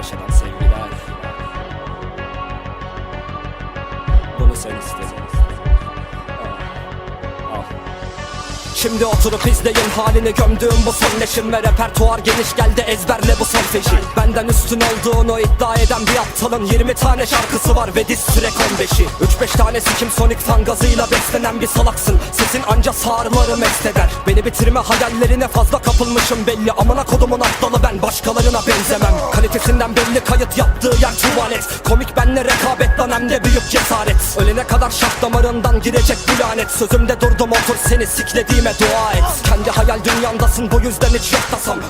Kargaşadan sevgiler. Bunu sen istedin Şimdi oturup izleyin halini gömdüğüm bu son leşim Ve repertuar geniş geldi ezberle bu son feşi Benden üstün olduğunu iddia eden bir aptalın 20 tane şarkısı var ve diz süre 15'i 3-5 tanesi kim sonik fan gazıyla beslenen bir salaksın. Sesin anca sağrıları mest eder. Beni bitirme hayallerine fazla kapılmışım belli. Amına kodumun aptalı ben başkalarına benzemem. Kalitesinden belli kayıt yaptığı yer tuvalet. Komik benle rekabet lan hem de büyük cesaret. Ölene kadar şah damarından girecek bu lanet. Sözümde durdum otur seni siklediğime dua et. Kendi hayal dünyandasın bu yüzden hiç yok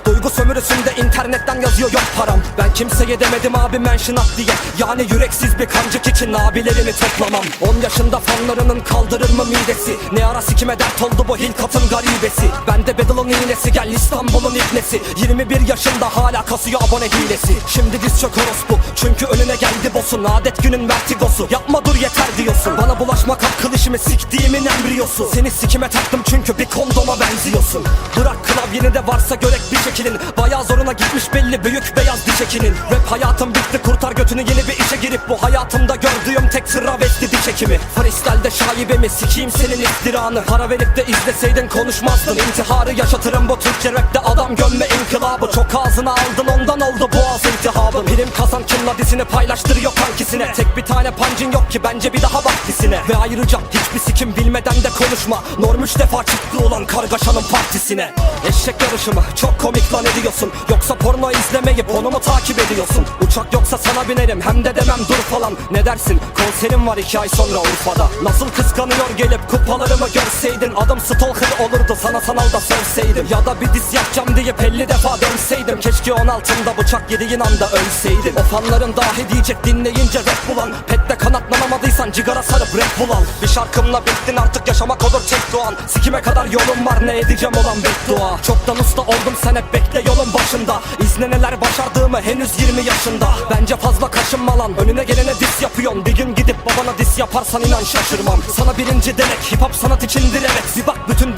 Duygu sömürüsünde internetten yazıyor yok param. Ben kimseye demedim abi mention at diye. Yani yüreksiz bir kancık için abilerimi toplamam. 10 yaşında fanlarının kaldırır mı midesi? Ne ara sikime dert oldu bu hilkatın garibesi? Bende Bedel'ın iğnesi gel İstanbul'un ibnesi 21 yaşında hala kasıyor abone hilesi. Şimdi diz çök orospu çünkü önüne geldi boss'un Adet günün vertigosu yapma dur yeter diyorsun. Bana bulaşmak akıl işimi siktiğimin embriyosu. Seni sikime taktım çünkü bir kondoma benziyorsun. Bırak klavyeni de varsa görek bir şekilin Bayağı zoruna gitmiş belli büyük beyaz diş ekinin Rap hayatım bitti kurtar götünü yeni bir işe girip Bu hayatımda gördüğüm tek travesti diş ekimi Freestyle'de şaibemi sikeyim senin iftiranı. Para verip de izleseydin konuşmazdın. İntiharı yaşatırım bu Türkçe rapte. Adam gömme inkılabı. Çok ağzına aldın ondan oldu boğaz iltihabın Prim kazan kimla dizini paylaştırıyor kankisine. Tek bir tane pancin yok ki bence bir daha bak dizine. Ve ayrıca hiçbir sikim bilmeden de konuşma. Norm üç defa çıktı olan kargaşanın partisine. Eşek yarışı mı çok komik lan ediyorsun. Yoksa porno izlemeyip onu mu takip ediyorsun. Uçak yoksa sana binerim hem de demem dur falan. Ne dersin? Konserim var iki ay sonra Urfa'da. Nasıl kıskanıyor gelip kupalarımı görseydin? Adım stalker olurdu sana sanalda sövseydim Ya da bir diz yapacağım deyip 50 defa dönseydim Keşke 16'ımda bıçak yediğin anda ölseydim O fanların dahi diyecek dinleyince rap bulan. Pette kanatlanamadıysan cigara sarıp rap bul al Bir şarkımla bittin artık yaşamak olur çek doğan. Sikime kadar yolum var ne edeceğim olan beddua. Çoktan usta oldum sen hep bekle yolun başında. İzle neler başardığımı henüz 20 yaşında. Bence fazla kaşınma lan önüne gelene dis yapıyorsun. Bir gün gidip babana dis yaparsan inan şaşırmam. Sana birinci demek hip hop sanat içindir evet. Bir bak bütün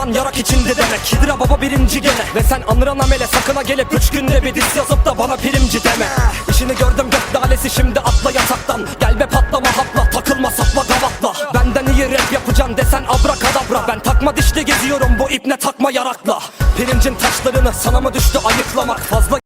çaban yarak içindi demek Hidra baba birinci gene. Ve sen anıran amele sakına gelip Üç günde bir dis yazıp da bana primci deme. İşini gördüm gök dalesi şimdi atla yataktan. Gel be patlama hapla takılma sapla gavatla. Benden iyi rap yapacaksın desen abrakadabra. Ben takma dişli geziyorum bu ipne takma yarakla. Pirincin taşlarını sana mı düştü ayıklamak? Fazla